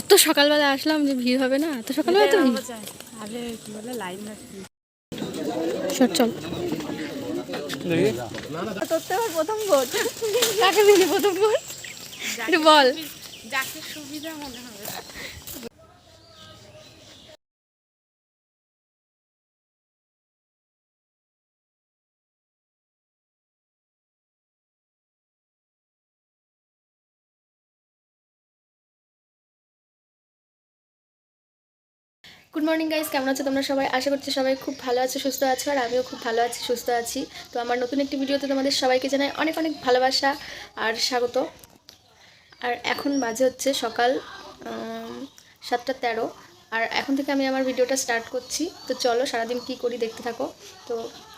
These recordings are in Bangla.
এত সকালবেলা আসলাম যে ভিড় হবে না? এত সকালবেলা তো ভিড়। আরে কি বলে লাইন চল। প্রথম ভোট। কাকে দিলি প্রথম ভোট? একটু বল। যাকে সুবিধা মনে হবে গুড মর্নিং গাইস কেমন আছো তোমরা সবাই? আশা করছি সবাই খুব ভালো আছো, সুস্থ আছো, আর আমিও খুব ভালো আছি, সুস্থ আছি। তো আমার নতুন একটি ভিডিওতে তোমাদের সবাইকে জানাই অনেক অনেক ভালোবাসা আর স্বাগত। আর এখন বাজে হচ্ছে সকাল সাতটা তেরো। আর এখন থেকে আমি আমার ভিডিওটা স্টার্ট করছি। তো চলো সারাদিন কী করি দেখতে থাকো। তো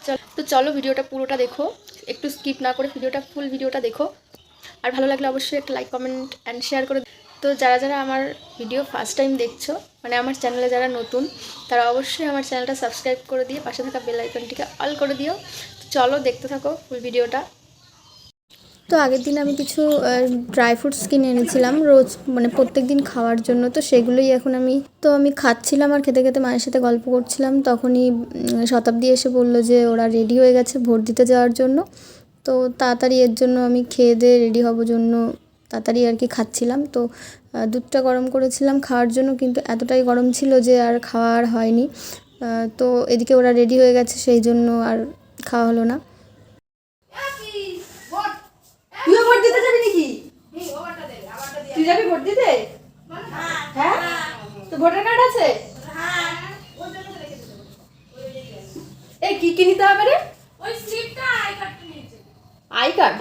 চল, তো চলো ভিডিওটা পুরোটা দেখো। একটু স্কিপ না করে ভিডিওটা ফুল ভিডিওটা দেখো। আর ভালো লাগলে অবশ্যই একটা লাইক কমেন্ট অ্যান্ড শেয়ার করে তো যারা যারা আমার ভিডিও ফার্স্ট টাইম দেখছ মানে আমার চ্যানেলে যারা নতুন, তারা অবশ্যই আমার চ্যানেলটা সাবস্ক্রাইব করে দিয়ে পাশে থাকা বেল আইকনটিকে অল করে দিও। চলো দেখতে থাকো ফুল ভিডিওটা তো আগের দিন আমি কিছু ড্রাই ফ্রুটস কিনে এনেছিলাম, রোজ মানে প্রত্যেক দিন খাওয়ার জন্য, তো সেগুলোই এখন আমি, তো আমি খাচ্ছিলাম আর খেতে খেতে মায়ের সাথে গল্প করছিলাম, তখনই শতাব্দী এসে বলল যে ওরা রেডি হয়ে গেছে ভোট দিতে যাওয়ার জন্য, তো তাড়াতাড়ি এর জন্য আমি খেয়ে দিয়ে রেডি হব জন্য তাড়াতাড়ি আর কি খাচ্ছিলাম। তো দুধটা গরম করেছিলাম খাওয়ার জন্য কিন্তু এতটাই গরম ছিল যে আর খাওয়া আর হয়নি। তো এদিকে ওরা রেডি হয়ে গেছে সেই জন্য আর খাওয়া হলো না। তুইও ভোট দিতে যাবি নাকি? তুই যাবি ভোট দিতে? হ্যাঁ? তো ভোটার কার্ড আছে? এই কি কি নিতে হবে রে? ওই স্লিপটা আই কার্ডটা নিয়েছে। I card?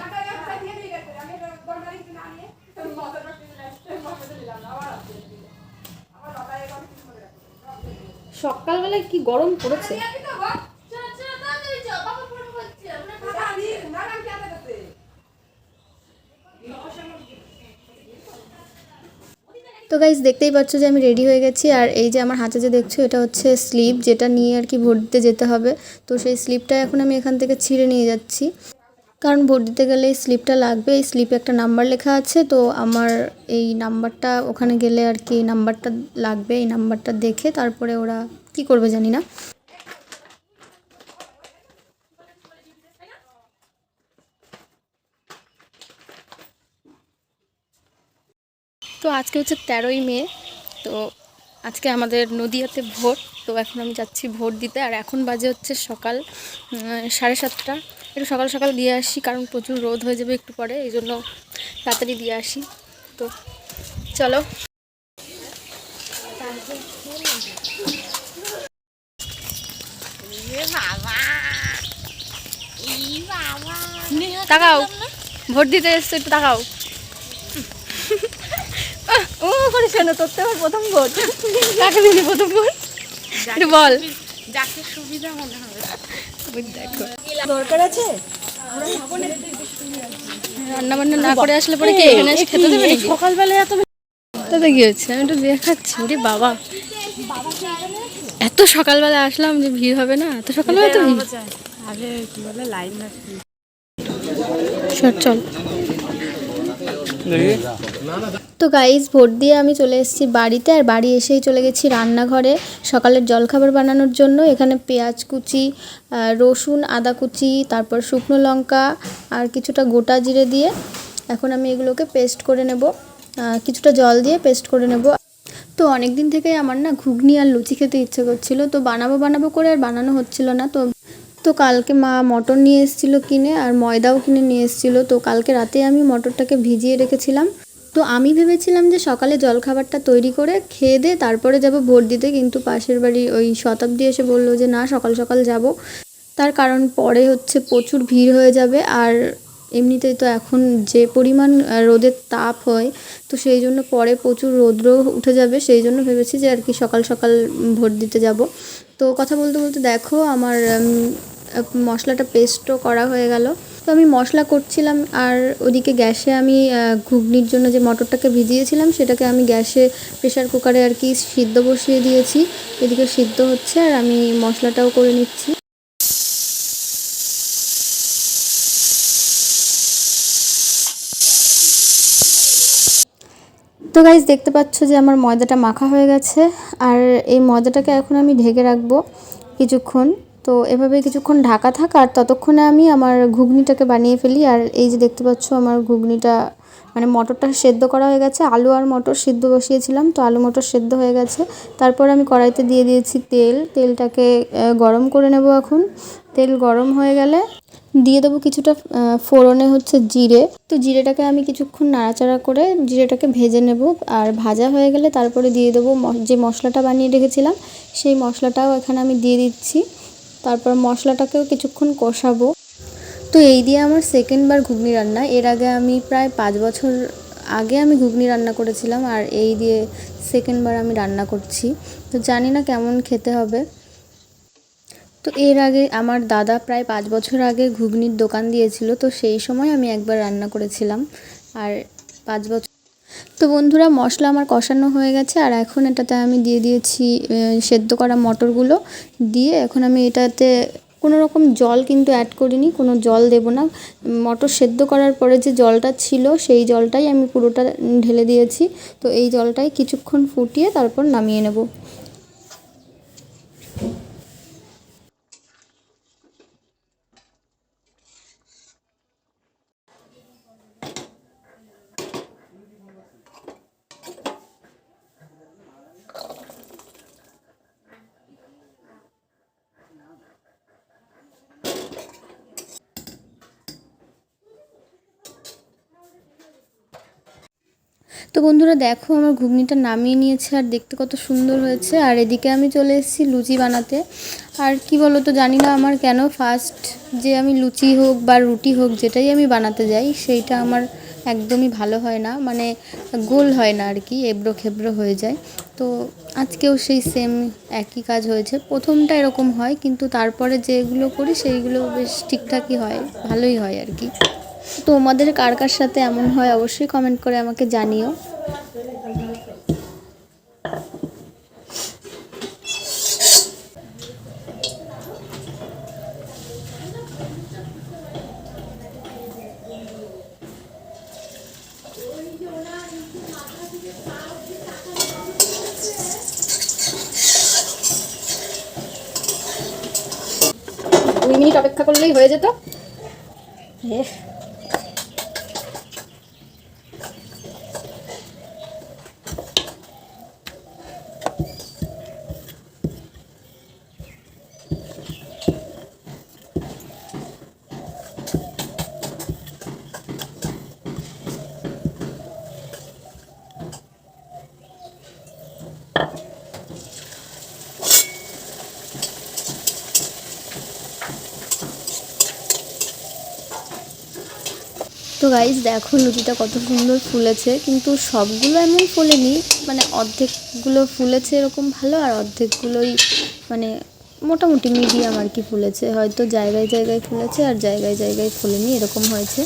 সকালবেলায় কি গরম পড়েছে? তো গাইজ দেখতেই পাচ্ছ যে আমি রেডি হয়ে গেছি আর এই যে আমার হাতে যে দেখছ এটা হচ্ছে স্লিপ যেটা নিয়ে আর কি ভোট দিতে যেতে হবে। তো সেই স্লিপটা এখন আমি এখান থেকে ছিঁড়ে নিয়ে যাচ্ছি। কারণ ভোট দিতে গেলে এই স্লিপটা লাগবে, এই স্লিপে একটা নাম্বার লেখা আছে, তো আমার এই নাম্বারটা ওখানে গেলে আর কি নাম্বারটা লাগবে, এই নাম্বারটা দেখে তারপরে ওরা কি করবে জানি না। তো আজকে হচ্ছে তেরোই মে, তো আজকে আমাদের নদিয়াতে ভোট, তো এখন আমি যাচ্ছি ভোট দিতে, আর এখন বাজে হচ্ছে সকাল সাড়ে সাতটা। একটু সকাল সকাল দিয়ে আসি কারণ প্রচুর রোদ হয়ে যাবে একটু পরে এই জন্য তাড়াতাড়ি দিয়ে আসি। তো চলো। তাকাও। ভোট দিতে এসছো একটু তাকাও। ও করিস না তোর তো প্রথম ভোট। কাকে দিলি প্রথম ভোট? একটু বল। যাকে সুবিধা মনে হবে। দেখো। দরকার আছে? রান্না বান্না না। করে আসলে পরে কি এখানে এসে খেতে দেবে এত তাতে কি হচ্ছে? আমি একটু দেখাচ্ছি। রে বাবা। এত সকালবেলা আসলাম যে ভিড় হবে না? এত সকালবেলা তো ভিড় আরে কি বলে লাইন চল। তো গাইজ ভোট দিয়ে আমি চলে এসেছি বাড়িতে আর বাড়ি এসেই চলে গেছি রান্নাঘরে। সকালের জলখাবার বানানোর জন্য এখানে পেঁয়াজ কুচি রসুন, আদা কুচি, তারপর শুকনো লঙ্কা আর কিছুটা গোটা জিরে দিয়ে এখন আমি এগুলোকে পেস্ট করে নেব। কিছুটা জল দিয়ে পেস্ট করে নেব। তো অনেক দিন থেকেই আমার না ঘুগনি আর লুচি খেতে ইচ্ছে করছিল, তো বানাবো বানাবো করে আর বানানো হচ্ছিল না, তো তো কালকে মা মটর নিয়ে এসেছিল কিনে আর ময়দাও কিনে নিয়ে এসেছিল। তো কালকে রাতে আমি মটরটাকে ভিজিয়ে রেখেছিলাম। তো আমি ভেবেছিলাম যে সকালে জলখাবারটা তৈরি করে খেয়ে দে তারপরে যাব ভোট দিতে। কিন্তু পাশের বাড়ি ওই শতাব্দী এসে বলল যে, না, সকাল সকাল যাব। তার কারণ পরে হচ্ছে প্রচুর ভিড় হয়ে যাবে। আর এমনিতেই তো এখন যে পরিমাণ রোদের তাপ হয়, তো সেই জন্য পরে প্রচুর রৌদ্র উঠে যাবে। সেই জন্য ভেবেছি যে আর কি সকাল সকাল ভোট দিতে যাব। তো কথা বলতে বলতে দেখো আমার মশলাটা পেস্টও করা হয়ে গেল। তো আমি মশলা করছিলাম আর ওদিকে গ্যাসে আমি ঘুগনির জন্য যে মটরটাকে ভিজিয়েছিলাম সেটাকে আমি গ্যাসে প্রেশার কুকারে আর কি সিদ্ধ বসিয়ে দিয়েছি। এদিকে সিদ্ধ হচ্ছে আর আমি মশলাটাও করে নিচ্ছি। গাইজ দেখতে পাচ্ছ যে আমার ময়দাটা মাখা হয়ে গেছে। আর এই ময়দাটাকে এখন আমি ঢেকে রাখব কিছুক্ষণ। তো এভাবে কিছুক্ষণ ঢাকা থাক, আর ততক্ষণে আমি আমার ঘুগনিটাকে বানিয়ে ফেলি। আর এই যে দেখতে পাচ্ছ আমার ঘুগনিটা মানে মটরটা সেদ্ধ করা হয়ে গেছে। আলু আর মটর সিদ্ধ বসিয়েছিলাম, তো আলু মটর সেদ্ধ হয়ে গেছে। তারপর আমি কড়াইতে দিয়ে দিয়েছি তেল। তেলটাকে গরম করে নেব এখন। তেল গরম হয়ে গেলে দিয়ে দেবো কিছুটা ফোড়নে হচ্ছে জিরে। তো জিরেটাকে আমি কিছুক্ষণ নাড়াচাড়া করে জিরেটাকে ভেজে নেব। আর ভাজা হয়ে গেলে তারপরে দিয়ে দেবো যে মশলাটা বানিয়ে রেখেছিলাম, সেই মশলাটাও এখানে আমি দিয়ে দিচ্ছি। তারপর মশলাটাকেও কিছুক্ষণ কষাবো। তো এই দিয়ে আমার সেকেন্ড বার ঘুগনি রান্না। এর আগে আমি প্রায় পাঁচ বছর আগে আমি ঘুগনি রান্না করেছিলাম, আর এই দিয়ে সেকেন্ড বার আমি রান্না করছি। তো জানি না কেমন খেতে হবে। তো এর আগে আমার দাদা প্রায় পাঁচ বছর আগে ঘুগনির দোকান দিয়েছিল, তো সেই সময় আমি একবার রান্না করেছিলাম। আর পাঁচ বছর তো বন্ধুরা, মশলা আমার কষানো হয়ে গেছে, আর এখন এটাতে আমি দিয়ে দিয়েছি সেদ্ধ করা মটরগুলো। দিয়ে এখন আমি এটাতে কোনো রকম জল কিন্তু অ্যাড করিনি, কোনো জল দেব না। মটর সেদ্ধ করার পরে যে জলটা ছিল, সেই জলটাই আমি পুরোটা ঢেলে দিয়েছি। তো এই জলটাই কিছুক্ষণ ফুটিয়ে তারপর নামিয়ে নেব। তো বন্ধুরা দেখো, আমার ঘুগনিটা নামিয়ে নিয়েছে আর দেখতে কত সুন্দর হয়েছে। আর এদিকে আমি চলে এসেছি লুচি বানাতে। আর কি বলো তো জানি না আমার কেন ফার্স্ট যে আমি লুচি হোক বা রুটি হোক, যেটাই আমি বানাতে যাই, সেইটা আমার একদমই ভালো হয় না। মানে গোল হয় না আর কি, এবড়ো খেবড়ো হয়ে যায়। তো আজকেও সেই সেম একই কাজ হয়েছে। প্রথমটা এরকম হয়, কিন্তু তারপরে যেগুলো করি, সেইগুলো বেশ ঠিকঠাকই হয়, ভালোই হয় আর কি। তোমাদের কার কার সাথে এমন হয় অবশ্যই কমেন্ট করে আমাকে জানিও। দুই মিনিট অপেক্ষা করলেই হয়ে যেত। তো গাইজ দেখো লুচিটা কত সুন্দর ফুলেছে, কিন্তু সবগুলো এমন ফোলেনি মানে অর্ধেকগুলো ফুলেছে এরকম ভালো আর অর্ধেকগুলোই মানে মোটামুটি মিডিয়াম আর কি ফুলেছে। হয়তো জায়গায় জায়গায় ফুলেছে আর জায়গায় জায়গায় ফুলেনি, এরকম হয়েছে।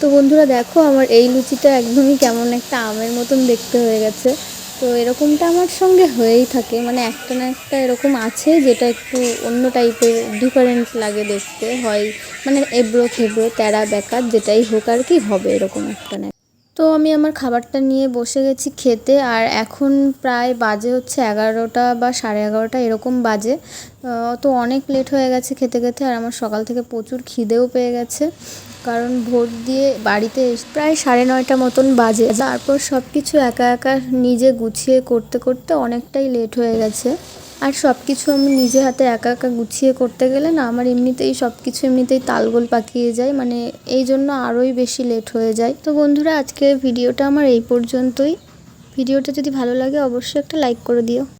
তো বন্ধুরা দেখো আমার এই লুচিটা একদমই কেমন একটা আমের মতন দেখতে হয়ে গেছে। তো এরকমটা আমার সঙ্গে হয়েই থাকে। মানে একটা না একটা এরকম আছে যেটা একটু অন্য টাইপের ডিফারেন্ট লাগে দেখতে। হয় মানে এবড়ো খেবড়ো তেরা বেকার যেটাই হোক আর কি, হবে এরকম একটা না। তো আমি আমার খাবারটা নিয়ে বসে গেছি খেতে, আর এখন প্রায় বাজে হচ্ছে এগারোটা বা সাড়ে এগারোটা এরকম বাজে। তো অনেক লেট হয়ে গেছে খেতে খেতে, আর আমার সকাল থেকে প্রচুর খিদেও পেয়ে গেছে। কারণ ভোট দিয়ে বাড়িতে প্রায় সাড়ে নয়টা মতন বাজে। তারপর সব কিছু একা একা নিজে গুছিয়ে করতে করতে অনেকটাই লেট হয়ে গেছে। আর সব কিছু আমি নিজে হাতে একা একা গুছিয়ে করতে গেলে না, আমার এমনিতেই সব কিছু এমনিতেই তালগোল পাকিয়ে যায় মানে এই জন্য আরোই বেশি লেট হয়ে যায়। তো বন্ধুরা, আজকের ভিডিওটা আমার এই পর্যন্তই। ভিডিওটা যদি ভালো লাগে, অবশ্যই একটা লাইক করে দিও।